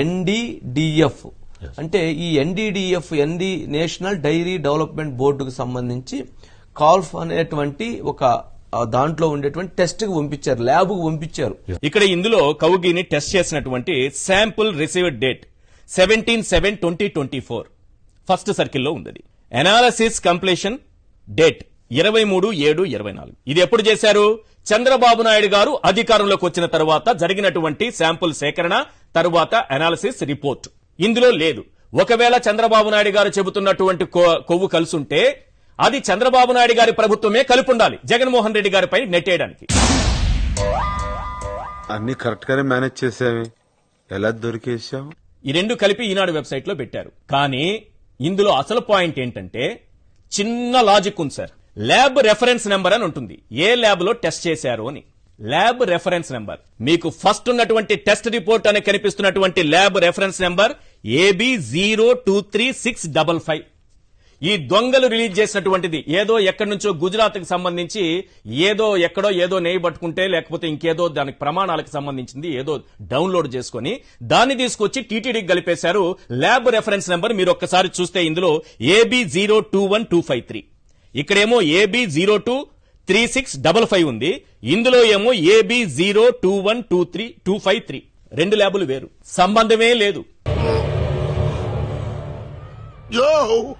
ఎన్డిడిఎఫ్ అంటే ఈ NDDF ND national dairy development బోర్డుకు సంబంధించి కాల్ఫ్ అనేటువంటి ఒక దాంట్లో ఉండేటువంటి టెస్ట్కు పంపించారు ల్యాబ్కు పంపించారు ఇక్కడ ఇందులో కౌగిని టెస్ట్ చేసినటువంటి sample received date seventeen seven twenty twenty four. First సర్కిల్లో ఉంది అనాలసిస్ కంప్లీషన్ డేట్ ఇరవై మూడు ఏడు ఇరవై నాలుగు. ఇది ఎప్పుడు చేశారు? చంద్రబాబు నాయుడు గారు అధికారంలోకి వచ్చిన తర్వాత జరిగినటువంటి శాంపుల్ సేకరణ తరువాత అనాలిసిస్ రిపోర్ట్ ఇందులో లేదు. ఒకవేళ చంద్రబాబు నాయుడు గారు చెబుతున్నటువంటి కొవ్వు కలుసుంటే అది చంద్రబాబు నాయుడు గారి ప్రభుత్వమే కలుపుండాలి జగన్మోహన్ రెడ్డి గారిపై నెట్టేయడానికి. అన్ని కరెక్ట్ గానే మేనేజ్ చేసావి ఎలా దొరికేసావు ఈ రెండు కలిపి ఈనాడు వెబ్సైట్లో పెట్టారు. కానీ ఇందులో అసలు పాయింట్ ఏంటంటే చిన్న లాజిక్ ఉంది సార్. ల్యాబ్ రెఫరెన్స్ నెంబర్ అని ఉంటుంది. ఏ ల్యాబ్లో టెస్ట్ చేశారు అని. Lab reference number. మీకు ఫస్ట్ ఉన్నటువంటి టెస్ట్ రిపోర్ట్ అని కనిపిస్తున్నటువంటి lab reference number AB zero two three six double five ఈ దొంగలు రిలీజ్ చేసినటువంటిది. ఏదో ఎక్కడి నుంచో గుజరాత్కి సంబంధించి ఏదో ఎక్కడో ఏదో నెయ్యి పట్టుకుంటే లేకపోతే ఇంకేదో దానికి ప్రమాణాలకు సంబంధించింది ఏదో డౌన్లోడ్ చేసుకొని దాన్ని తీసుకొచ్చి టీటీడీకి కలిపేశారు. ల్యాబ్ రెఫరెన్స్ నెంబర్ మీరు ఒక్కసారి చూస్తే ఇందులో AB zero two one two five three ఇక్కడేమో AB zero two three six double five ఉంది. ఇందులో ఏమో AB zero two one two three two five three. రెండు ల్యాబులు వేరు. సంబంధమే లేదు. యో!